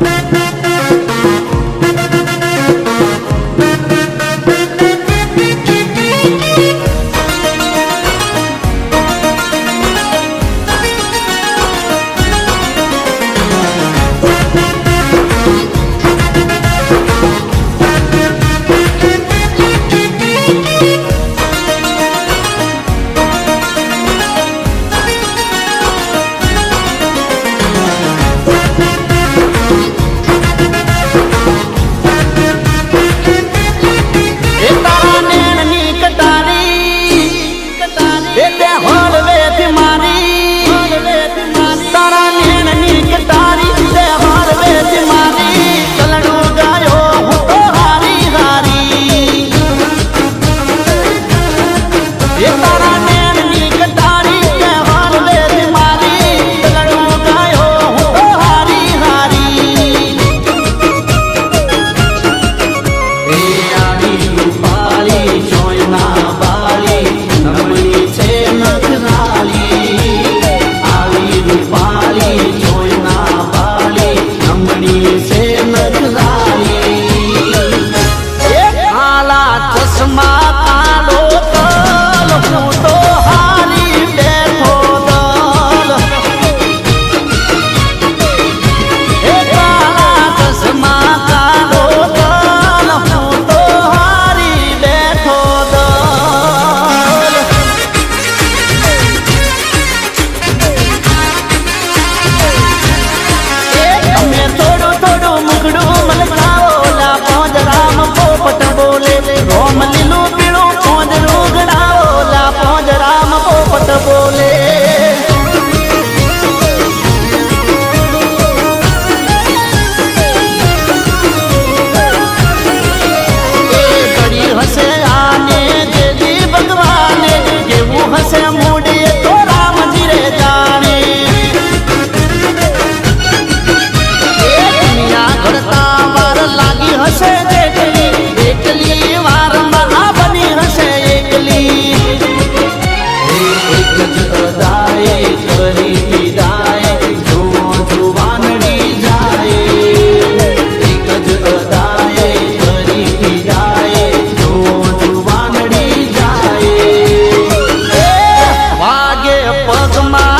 એ তোমার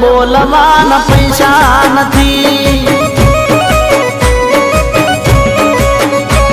બોલવાના પૈસા નથી.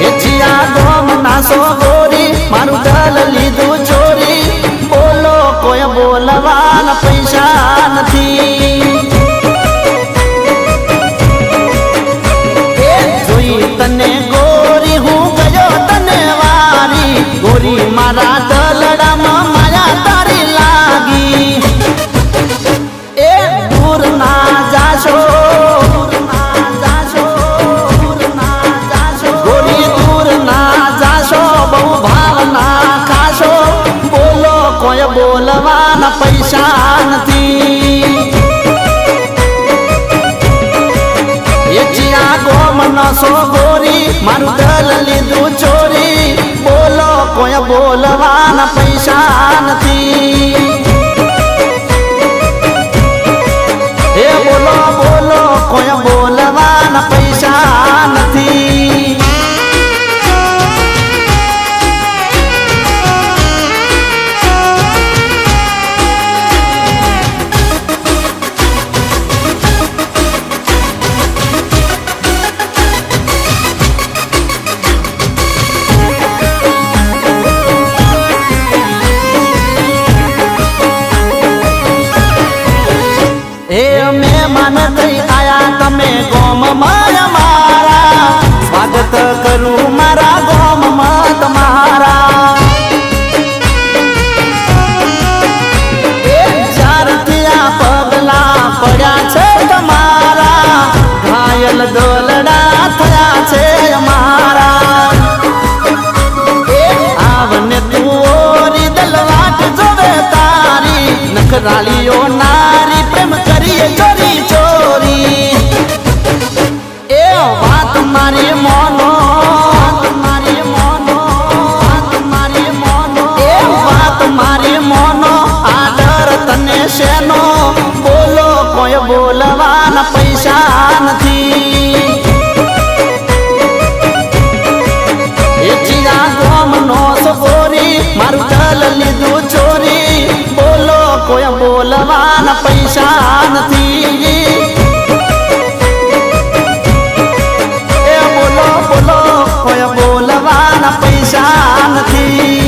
હેચિયા ગોમ નાસો ગોરી, મારું દલ લીધું ચોરી. બોલો કોઈ બોલવાના પૈસા નથી. તને ગોરી, હું તને વારી. ગોરી મારા દલડામાં બોલવાના પૈસા નથી. એ જ્યાં ગોમનો સો ગોરી લીધું ચોરી. બોલો કોઈ બોલવાના પૈસા નથી. me পাখি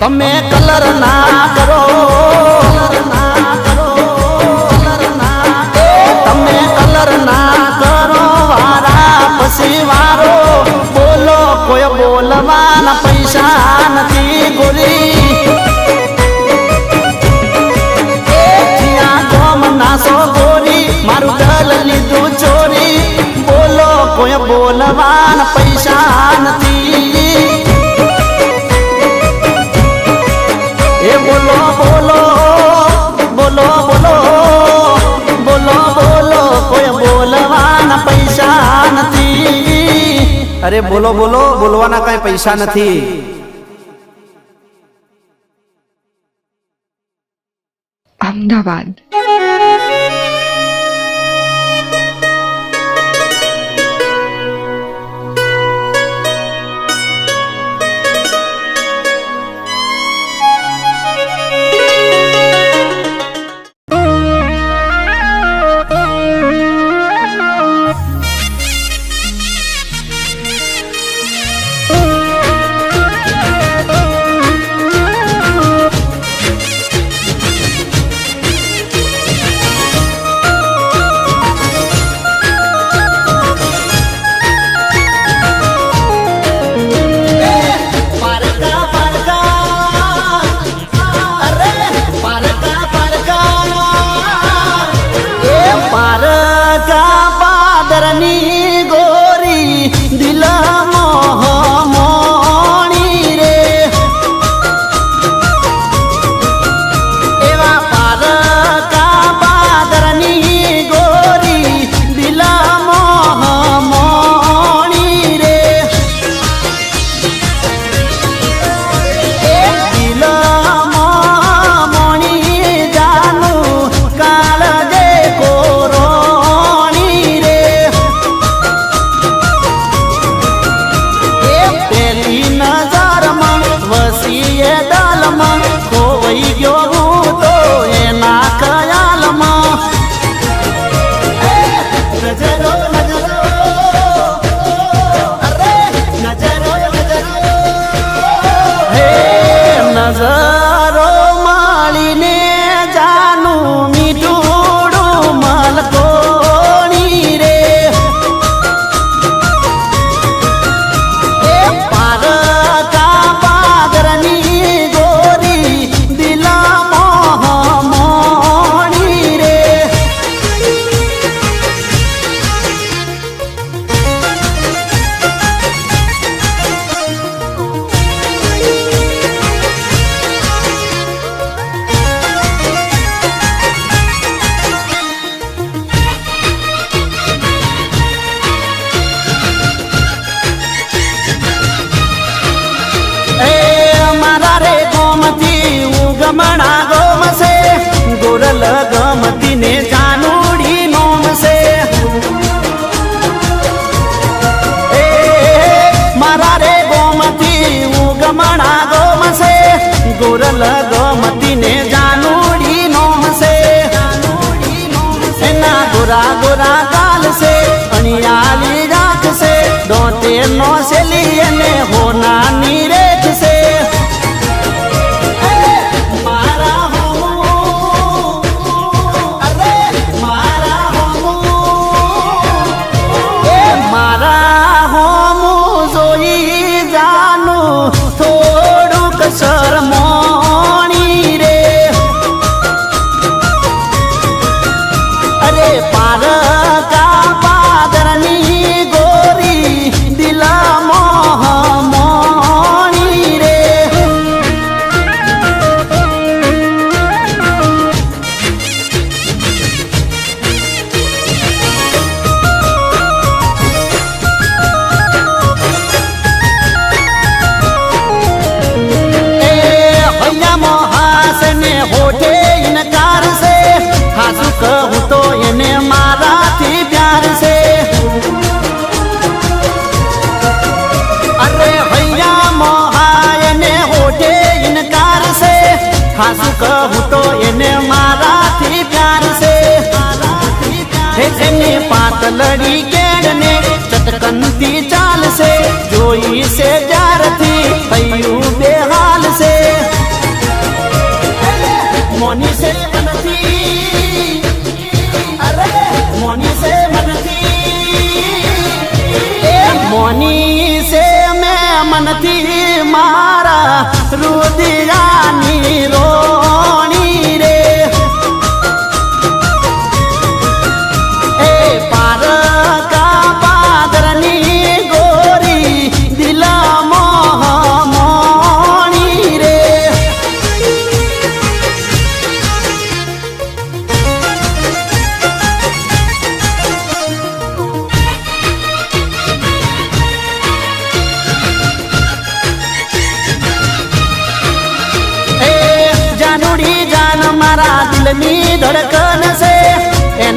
તમે કલર ના કરો તમે કલર ના કરો, વારા પછી વારો. બોલો, કોઈ બોલવાના પૈસા નથી ગોરી. ગોરી, મારું લીધું ચોરી. બોલો, કોઈ બોલવાના પૈસા નથી. બોલવાના પૈસા નથી. અરે બોલો બોલો બોલવાના કઈ પૈસા નથી. અમદાવાદ. રુદિયાની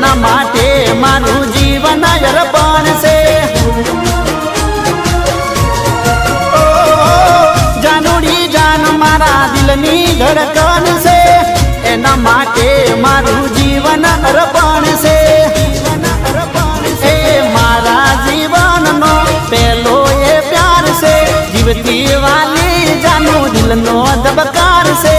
તારા માટે મારું જીવન અર્પણ છે. જાનુડી જાન મારા દિલની ધડકન છે. એના માટે મારું જીવન અર્પણ છે. એ મારા જીવનનો પહેલો એ પ્યાર છે. જીવતી વાલી દિલનો ધબકાર છે.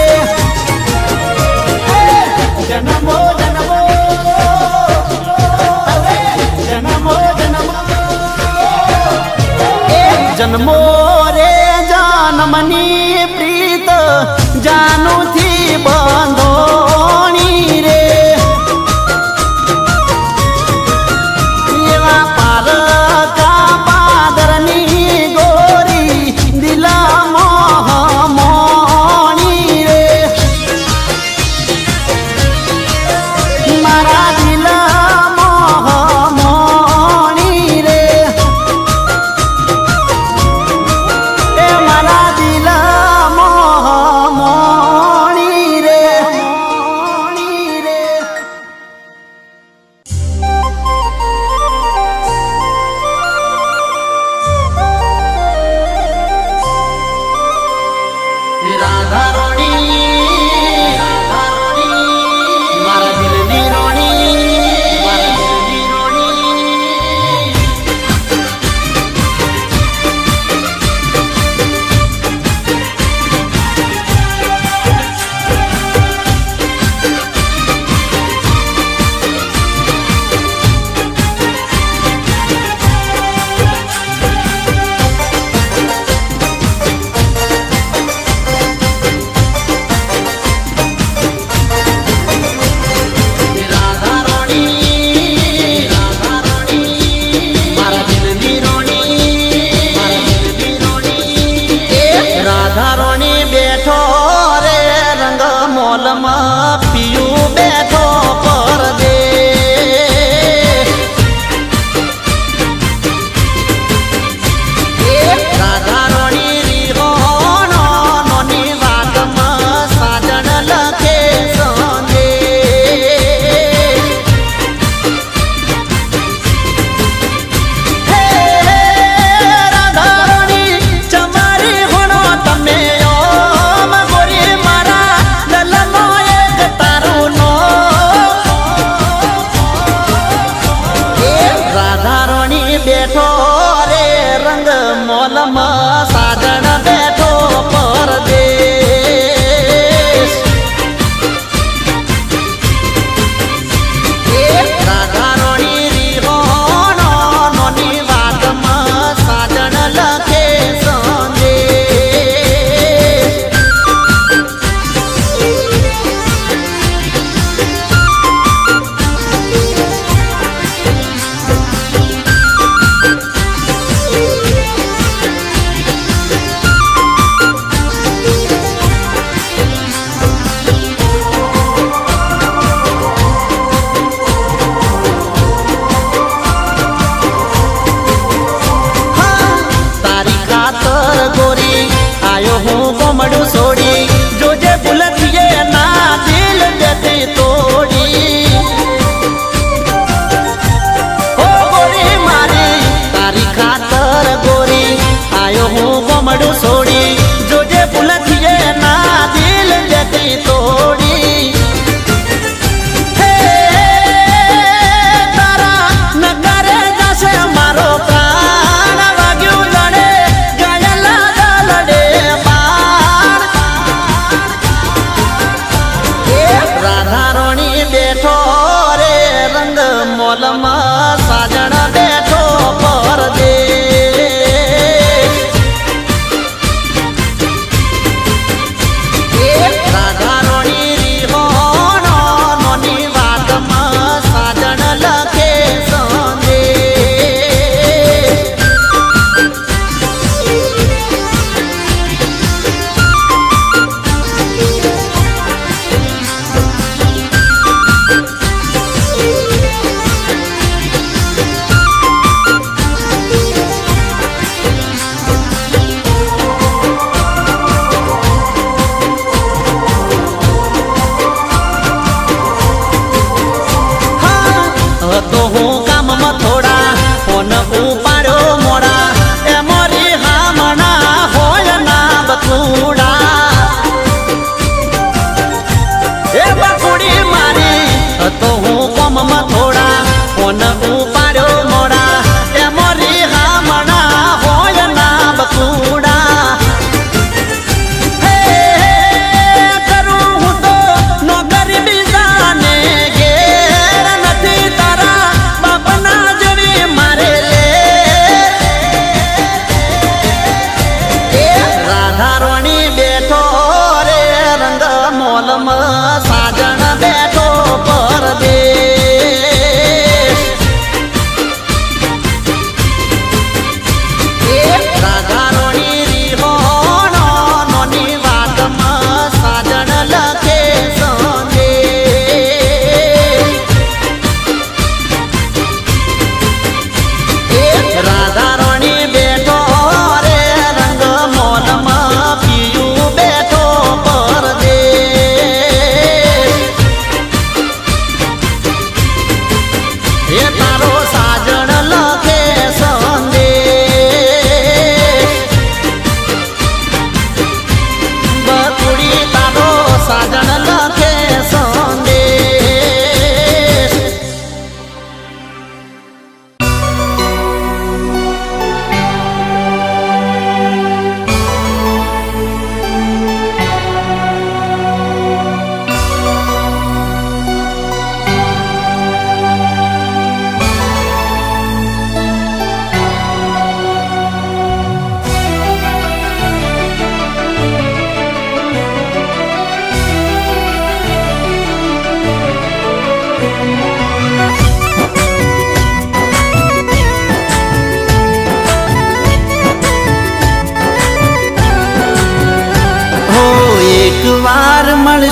જન્મો રે જન્મની પ્રીત જાનુથી બંધો Saroni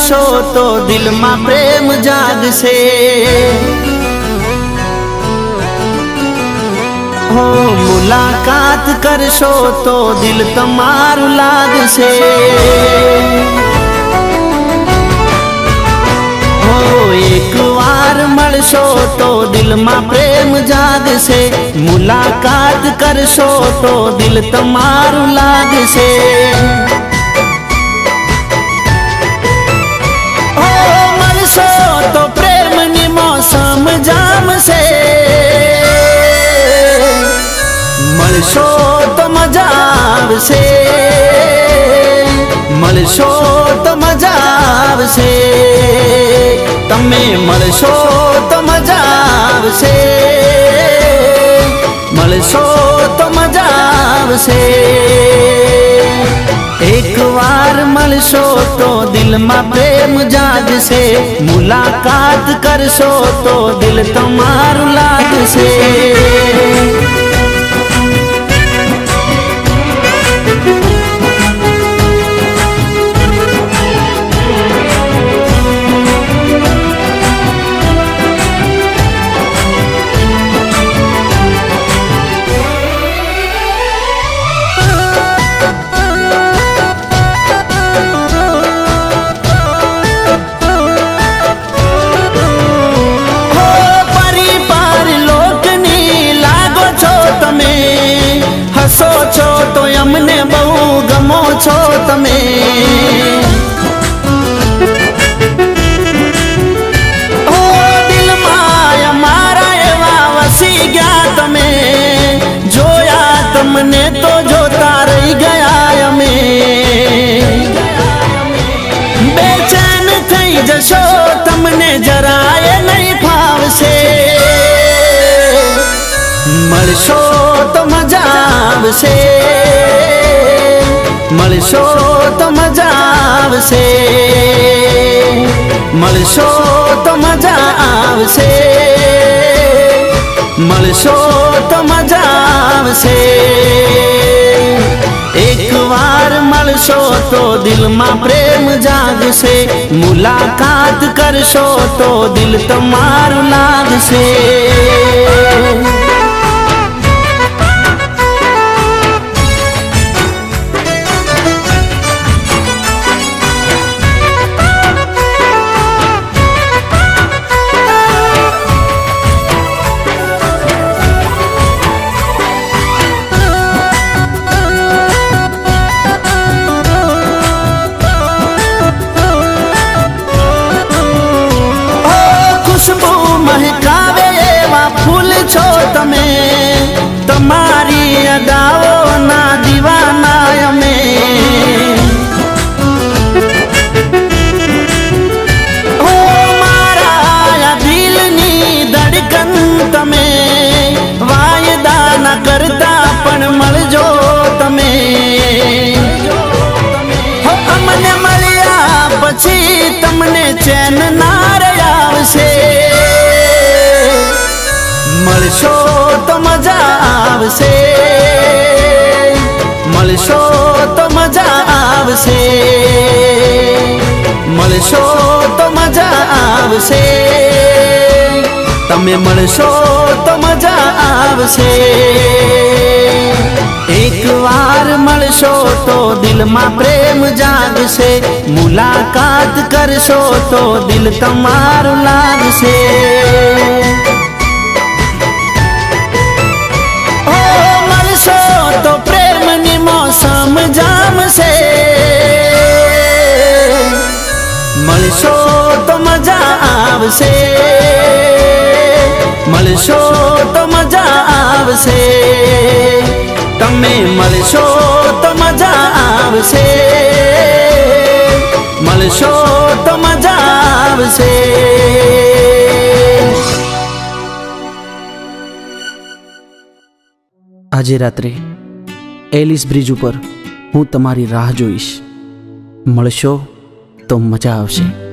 મળશો તો દિલમાં પ્રેમ જાગશે. હો, મુલાકાત કરશો તો દિલ તમારું લાગશે. હો, એક વાર મળશો તો દિલમાં પ્રેમ જાગશે. મુલાકાત કરશો તો દિલ તમારું લાગશે. જામશે મળશો તો મજા આવશે. મળશો તો મજા આવશે. તમે મળશો તો મજા આવશે. મળશો તો મજા આવશે. વાર મળશો તો દિલમાં પ્રેમ જાગશે. મુલાકાત કરશો તો દિલ તમારું લાગશે. આવશે. મળશો તો મજા આવશે. મળશો તો મજા આવશે. મળશો તો મજા આવશે. એકવાર મળશો તો દિલમાં પ્રેમ જાગશે. મુલાકાત કરશો તો દિલ તમારું લાગશે. આવશે. મળશો તો મજા આવશે. મળશો તો મજા આવશે. તમે મળશો તો મજા આવશે. એક વાર મળશો તો દિલમાં પ્રેમ જાગશે. મુલાકાત કરશો તો દિલ તમારું લાગશે. મોસમ જામશે મળશો તો મજા આવશે. મળશો તો મજા આવશે. તમે મળશો તો મજા આવશે. મળશો તો મજા આવશે. આજે રાત્રે એલિસ બ્રિજ ઉપર હું તમારી રાહ જોઈશ. મળશો તો મજા આવશે.